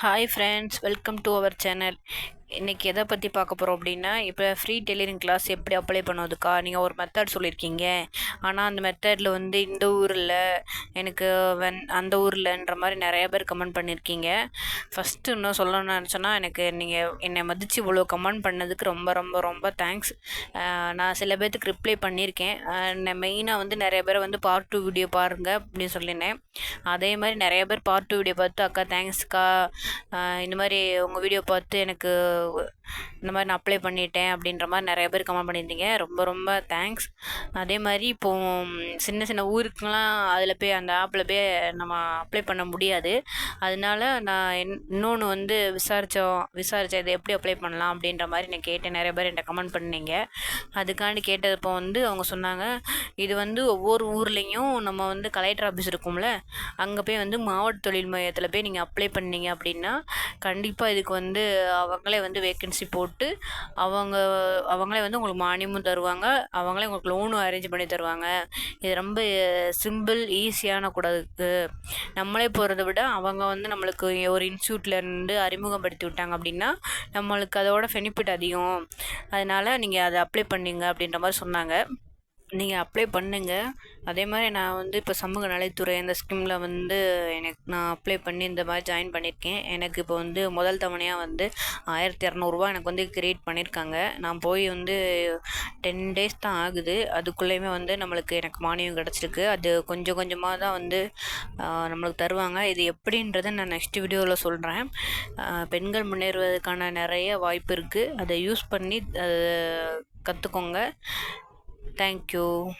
hi friends welcome to our channel இன்றைக்கி எதை பற்றி பார்க்க போகிறோம் அப்படின்னா இப்போ ஃப்ரீ டெய்லரிங் கிளாஸ் எப்படி அப்ளை பண்ணுவதுக்கா? நீங்கள் ஒரு மெத்தட் சொல்லியிருக்கீங்க. ஆனால் அந்த மெத்தடில் வந்து இந்த ஊரில் எனக்கு வென் அந்த ஊரில்ன்ற மாதிரி நிறைய பேர் கமெண்ட் பண்ணியிருக்கீங்க. ஃபஸ்ட்டு இன்னும் சொல்லணும்னு நினச்சோன்னா எனக்கு நீங்கள் என்னை மதித்து இவ்வளோ கமெண்ட் பண்ணதுக்கு ரொம்ப ரொம்ப ரொம்ப தேங்க்ஸ் நான் சில பேர்த்துக்கு ரிப்ளை பண்ணியிருக்கேன். மெயினாக வந்து நிறைய பேர் வந்து பார்ட் டூ வீடியோ பாருங்கள் அப்படின்னு சொல்லியிருந்தேன். அதே மாதிரி நிறைய பேர் பார்ட் டூ வீடியோ பார்த்து அக்கா தேங்க்ஸ்க்கா இந்த மாதிரி உங்கள் வீடியோ பார்த்து எனக்கு இந்த மாதிரி நான் அப்ளை பண்ணிட்டேன் அப்படின்ற மாதிரி நிறைய பேர் கமெண்ட் பண்ணியிருந்தீங்க. ரொம்ப ரொம்ப தேங்க்ஸ் அதே மாதிரி இப்போது சின்ன சின்ன ஊருக்குலாம் அதில் போய் அந்த ஆப்பில் போய் நம்ம அப்ளை பண்ண முடியாது. அதனால நான் இன்னொன்று வந்து விசாரித்தோம் விசாரித்தேன் இதை எப்படி அப்ளை பண்ணலாம் அப்படின்ற மாதிரி நான் கேட்டேன். நிறைய பேர் என்கிட்ட கமெண்ட் பண்ணீங்க அதுக்காண்டி கேட்டதப்போ வந்து அவங்க சொன்னாங்க இது வந்து ஒவ்வொரு ஊர்லேயும் நம்ம வந்து கலெக்டர் ஆஃபீஸ் இருக்கும்ல அங்கே போய் வந்து மாவட்ட தொழில் மையத்தில் போய் நீங்கள் அப்ளை பண்ணீங்க அப்படின்னா கண்டிப்பாக இதுக்கு வந்து அவங்களே வந்து வேக்கன்சி போட்டு அவங்க அவங்களே வந்து உங்களுக்கு மானியமும் தருவாங்க. அவங்களே உங்களுக்கு லோனும் அரேஞ்ச் பண்ணி தருவாங்க. இது ரொம்ப சிம்பிள் ஈஸியான கூட நம்மளே போகிறத விட அவங்க வந்து நம்மளுக்கு ஒரு இன்ஸ்டியூட்லேருந்து அறிமுகப்படுத்தி விட்டாங்க அப்படின்னா நம்மளுக்கு அதோட பெனிஃபிட் அதிகம். அதனால் நீங்கள் அதை அப்ளை பண்ணிங்க அப்படின்ற மாதிரி சொன்னாங்க. நீங்கள் அப்ளை பண்ணுங்கள் அதே மாதிரி நான் வந்து இப்போ சமூக நலத்துறை அந்த ஸ்கீமில் வந்து எனக்கு நான் அப்ளை பண்ணி இந்த மாதிரி ஜாயின் பண்ணியிருக்கேன் எனக்கு இப்போ வந்து முதல் தவணையாக வந்து ஆயிரத்தி இரநூறுவா எனக்கு வந்து கிரியேட் பண்ணியிருக்காங்க நான் போய் வந்து டென் டேஸ் தான் ஆகுது. அதுக்குள்ளேயுமே வந்து நம்மளுக்கு எனக்கு மானியம் கிடச்சிருக்கு. அது கொஞ்சம் கொஞ்சமாக தான் வந்து நம்மளுக்கு தருவாங்க. இது எப்படின்றத நான் நெக்ஸ்ட் வீடியோவில் சொல்கிறேன் பெண்கள் முன்னேறுவதற்கான நிறைய வாய்ப்பு இருக்குது அதை யூஸ் பண்ணி கற்றுக்கோங்க Thank you.